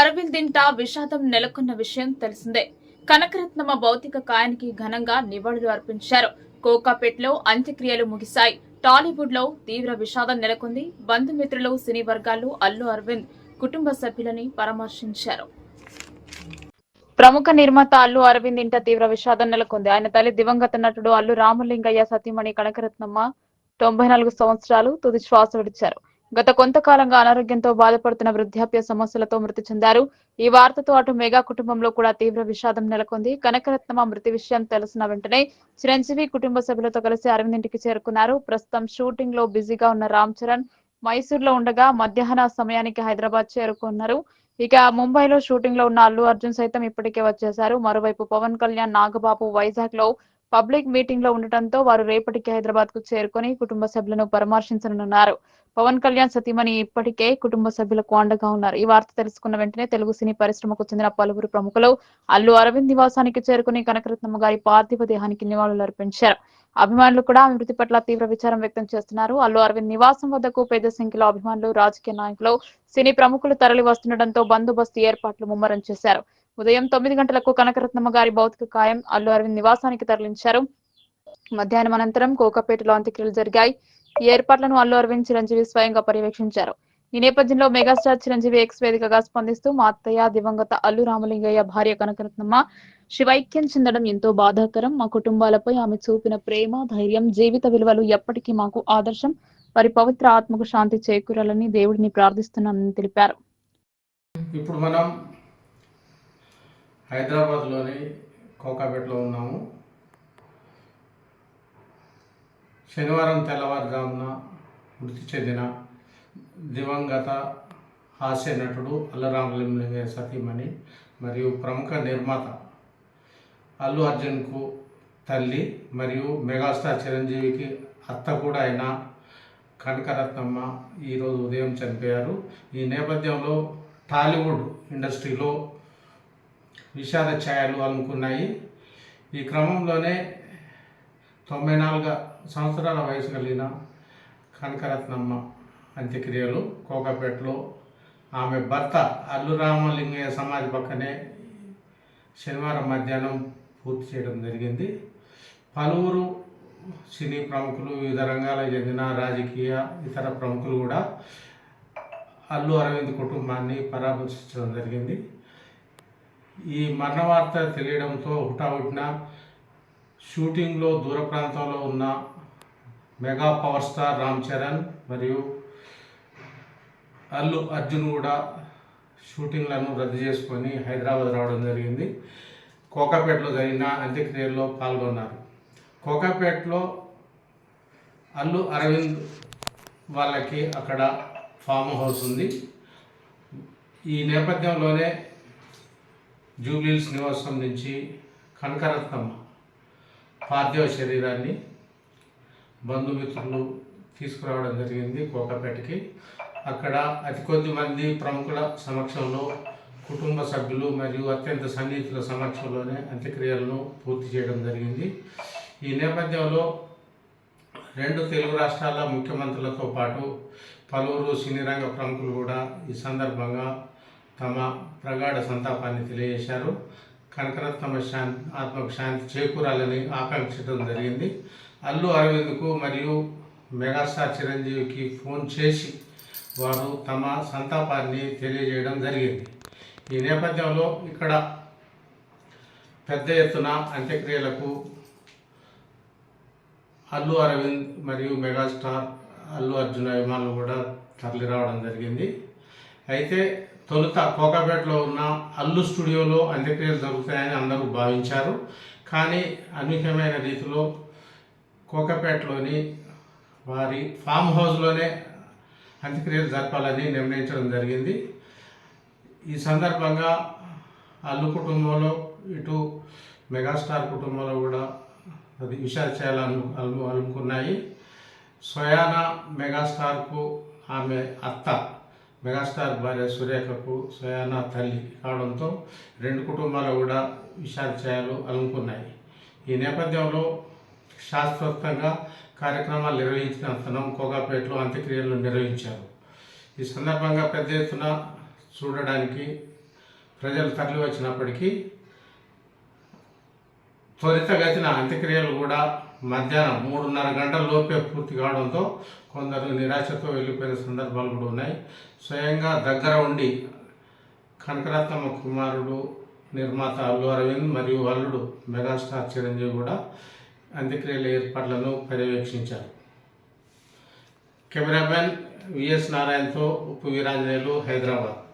అరవింద్ ఇంట విషాదం నెలకొన్న విషయం తెలిసిందే. కనకరత్నమ్మ భౌతిక కాయానికి ఘనంగా నివాళులు అర్పించారు. కోకాపేట్లో అంత్యక్రియలు ముగిశాయి. టాలీవుడ్లో తీవ్ర విషాదం నెలకొంది. బంధుమిత్రులు సినీ వర్గాలు అల్లు అరవింద్ కుటుంబ సభ్యులని పరామర్శించారు. ప్రముఖ నిర్మాత అల్లు అరవింద్ ఇంట తీవ్ర విషాదం నెలకొంది. ఆయన తల్లి దివంగత నటుడు అల్లు రామలింగయ్య సతీమణి కనకరత్నమ్మ తొంభై నాలుగు సంవత్సరాలు తుది శ్వాస విడిచారు. గత కొంతకాలంగా అనారోగ్యంతో బాధపడుతున్న వృద్ధాప్య సమస్యలతో మృతి చెందారు. ఈ వార్తతో అటు మెగా కుటుంబంలో కూడా తీవ్ర విషాదం నెలకొంది. కనకరత్నమ మృతి విషయం తెలిసిన వెంటనే చిరంజీవి కుటుంబ సభ్యులతో కలిసి అరవింద్ ఇంటికి చేరుకున్నారు. ప్రస్తుతం షూటింగ్లో బిజీగా ఉన్న రామ్ చరణ్ మైసూర్లో ఉండగా మధ్యాహ్న సమయానికి హైదరాబాద్ చేరుకున్నారు. ఇక ముంబైలో షూటింగ్లో ఉన్న అల్లు అర్జున్ సైతం ఇప్పటికే వచ్చేశారు. మరోవైపు పవన్ కళ్యాణ్ నాగబాబు వైజాగ్లో పబ్లిక్ మీటింగ్లో ఉండటంతో వారు రేపటికి హైదరాబాద్కు చేరుకొని కుటుంబ సభ్యులను పరామర్శించనున్నారు. పవన్ కళ్యాణ్ సతీమణి ఇప్పటికే కుటుంబ సభ్యులకు అండగా ఉన్నారు. ఈ వార్త తెలుసుకున్న వెంటనే తెలుగు సినీ పరిశ్రమకు చెందిన పలువురు ప్రముఖులు అల్లు అరవింద్ నివాసానికి చేరుకుని కనకరత్నమ్మ గారి పార్థివ దేహానికి నివాళులు అర్పించారు. అభిమానులు కూడా ఆమె మృతి పట్ల తీవ్ర విచారం వ్యక్తం చేస్తున్నారు. అల్లు అరవింద్ నివాసం వద్దకు పెద్ద సంఖ్యలో అభిమానులు రాజకీయ నాయకులు సినీ ప్రముఖులు తరలి వస్తుండటంతో బందోబస్తు ఏర్పాట్లు ముమ్మరం చేశారు. ఉదయం తొమ్మిది గంటలకు కనకరత్నమ్మ గారి భౌతిక కాయం అల్లు అరవింద్ నివాసానికి తరలించారు. మధ్యాహ్నం అనంతరం కోకపేటలో అంత్యక్రియలు జరిగాయి. ఈ ఏర్పాట్లను అల్లు అరవింద్ చిరంజీవి స్వయంగా పర్యవేక్షించారు. ఈ నేపథ్యంలో మెగాస్టార్ చిరంజీవి ఎక్స్ వేదికగా స్పందిస్తూ మా అత్తయ్య దివంగత అల్లు రామలింగయ్య భార్య కనకరత్నమ్మ శివైక్యం చెందడం ఎంతో బాధాకరం. మా కుటుంబాలపై ఆమె చూపిన ప్రేమ ధైర్యం జీవిత విలువలు ఎప్పటికీ మాకు ఆదర్శం. వారి పవిత్ర ఆత్మకు శాంతి చేకూరాలని దేవుడిని ప్రార్థిస్తున్నానని తెలిపారు. ఇప్పుడు మనం హైదరాబాద్లోని కోకాపేటలో ఉన్నాము. శనివారం తెల్లవారుజామున మృతి చెందిన దివంగత హాస్య నటుడు అల్లరామలింగయ్య సతీమణి మరియు ప్రముఖ నిర్మాత అల్లు అర్జున్కు తల్లి మరియు మెగాస్టార్ చిరంజీవికి అత్త కూడా అయిన కనకరత్నమ్మ ఈరోజు ఉదయం చనిపోయారు. ఈ నేపథ్యంలో టాలీవుడ్ ఇండస్ట్రీలో విషాద ఛాయలు అలుముకున్నాయి. ఈ క్రమంలోనే తొంభై నాలుగు సంవత్సరాల వయసు కలిగిన కనకరత్నమ్మ అంత్యక్రియలు కోకాపేటలో ఆమె భర్త అల్లు రామలింగయ్య సమాధి పక్కనే శనివారం మధ్యాహ్నం పూర్తి చేయడం జరిగింది. పలువురు సినీ ప్రముఖులు వివిధ రంగాలకు చెందిన రాజకీయ ఇతర ప్రముఖులు కూడా అల్లు అరవింద్ కుటుంబాన్ని పరామర్శించడం జరిగింది. ఈ మరణ వార్త తెలియడంతో హుటాహుటిన షూటింగ్లో దూర ప్రాంతంలో ఉన్న mega power star Ram Charan మరియు అల్లు అర్జున్ కూడా షూటింగ్లను రద్దు చేసుకొని హైదరాబాద్ రావడం జరిగింది. కోకాపేటలో జరిగిన అంత్యక్రియల్లో పాల్గొన్నారు. కోకాపేటలో అల్లు అరవింద్ వాళ్ళకి అక్కడ ఫామ్ హౌస్ ఉంది. ఈ నేపథ్యంలోనే జూబ్లీల్స్ నివాసం నుంచి కనకరత్నమ్మ పార్థివ శరీరాన్ని బంధుమిత్రులు తీసుకురావడం జరిగింది కోకపేటకి అక్కడ అతి కొద్ది మంది ప్రముఖుల సమక్షంలో కుటుంబ సభ్యులు మరియు అత్యంత సన్నిహితుల సమక్షంలోనే అంత్యక్రియలను పూర్తి చేయడం జరిగింది. ఈ నేపథ్యంలో రెండు తెలుగు రాష్ట్రాల ముఖ్యమంత్రులతో పాటు పలువురు సినీ రంగ ప్రముఖులు కూడా ఈ సందర్భంగా తమ ప్రగాఢ సంతాపాన్ని తెలియజేశారు. కనకరత్నమ శాంతి ఆత్మకు శాంతి చేకూరాలని ఆకాంక్షించడం జరిగింది. అల్లు అరవింద్కు మరియు మెగాస్టార్ చిరంజీవికి ఫోన్ చేసి వారు తమ సంతాపాన్ని తెలియజేయడం జరిగింది. ఈ నేపథ్యంలో ఇక్కడ పెద్ద ఎత్తున అంత్యక్రియలకు అల్లు అరవింద్ మరియు మెగాస్టార్ అల్లు అర్జున అభిమానులు కూడా తరలి రావడం జరిగింది. అయితే తొలుత కోకాపేటలో ఉన్న అల్లు స్టూడియోలో అంత్యక్రియలు జరుగుతాయని అందరూ భావించారు. కానీ అనూహ్యమైన రీతిలో కోకాపేటలోని వారి ఫామ్ హౌస్లోనే అంత్యక్రియలు జరపాలని నిర్ణయించడం జరిగింది. ఈ సందర్భంగా అల్లు కుటుంబంలో ఇటు మెగాస్టార్ కుటుంబంలో కూడా అది విషాద చేయాలను అలు అలుముకున్నాయి స్వయాన మెగాస్టార్కు ఆమె అత్త. మెగాస్టార్ భార్య సురేఖకు స్వయాన తల్లి కావడంతో రెండు కుటుంబాలు కూడా విషాద చేయాలు అలుముకున్నాయి ఈ నేపథ్యంలో శాశ్వతంగా కార్యక్రమాలు నిర్వహించిన తనం కోగాపేటలో అంత్యక్రియలు నిర్వహించారు. ఈ సందర్భంగా పెద్ద ఎత్తున చూడడానికి ప్రజలు తరలి వచ్చినప్పటికీ త్వరితగతిన అంత్యక్రియలు కూడా మధ్యాహ్నం మూడున్నర గంటల లోపే పూర్తి కావడంతో కొందరు నిరాశతో వెళ్ళిపోయిన సందర్భాలు కూడా ఉన్నాయి. స్వయంగా దగ్గర ఉండి కనకరత్నమ్మ కుమారుడు నిర్మాత అల్లు అరవింద్ మరియు అల్లుడు మెగాస్టార్ చిరంజీవి కూడా అంత్యక్రియల ఏర్పాట్లను పర్యవేక్షించారు. కెమెరామెన్ విఎస్ నారాయణతో ఉప్పు వీరాంజనేయులు హైదరాబాద్.